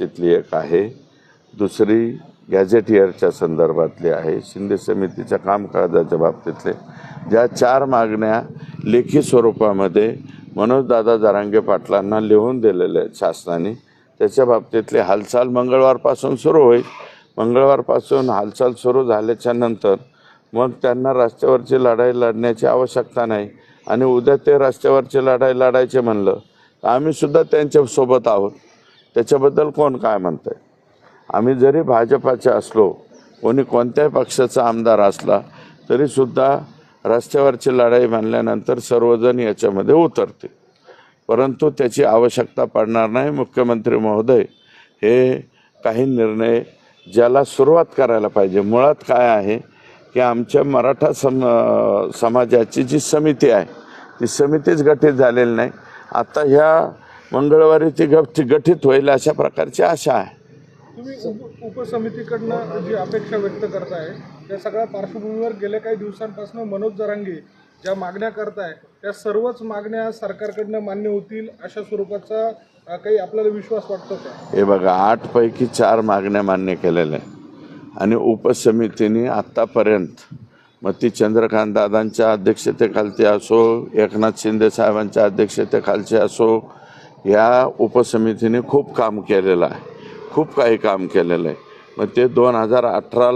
बाबतीतली एक आहे. दुसरी गॅझेटियरच्या संदर्भातली आहे. शिंदे समितीच्या कामकाजाच्या बाबतीतले. ज्या चार मागण्या लेखी स्वरूपामध्ये मनोजदादा जारांगे पाटलांना लिहून दिलेल्या आहेत शासनाने त्याच्या बाबतीतली हालचाल मंगळवारपासून सुरू होईल. मंगळवारपासून हालचाल सुरू झाल्याच्यानंतर मग त्यांना रस्त्यावरची लढाई लढण्याची आवश्यकता नाही आणि उद्या ते रस्त्यावरची लढाई लढायचे म्हणलं तर आम्ही सुद्धा त्यांच्यासोबत आहोत. त्याच्याबद्दल कोण काय म्हणतंय? आम्ही जरी भाजपाचे असलो कोणी कोणत्याही पक्षाचा आमदार असला तरीसुद्धा रस्त्यावरची लढाई म्हणल्यानंतर सर्वजण याच्यामध्ये उतरते परंतु त्याची आवश्यकता पडणार नाही. मुख्यमंत्री महोदय हे काही निर्णय ज्याला सुरुवात करायला पाहिजे. मुळात काय आहे की आमच्या मराठा सम समाजाची जी समिती आहे ती समितीच गठीत झालेली नाही. आता ह्या मंगळवारी ती गठ गठीत होईल अशा प्रकारची आशा आहे. तुम्ही उप उपसमितीकडनं जी अपेक्षा व्यक्त करताय त्या सगळ्या पार्श्वभूमीवर गेल्या काही दिवसांपासून मनोज जरांगे ज्या मागण्या करताय त्या सर्वच मागण्या सरकारकडनं मान्य होतील अशा स्वरूपाचा काही आपल्याला विश्वास वाटतो का? हे बघा आठ पैकी चार मागण्या मान्य केलेल्या आणि उपसमितीने आत्तापर्यंत मग ती चंद्रकांत दादांच्या अध्यक्षतेखालची असो एकनाथ शिंदे साहेबांच्या अध्यक्षतेखालची असो या उपसमितीने खूप काम केलेलं आहे. खूप काही काम केलेलं आहे. मग ते दोन हजार अठरा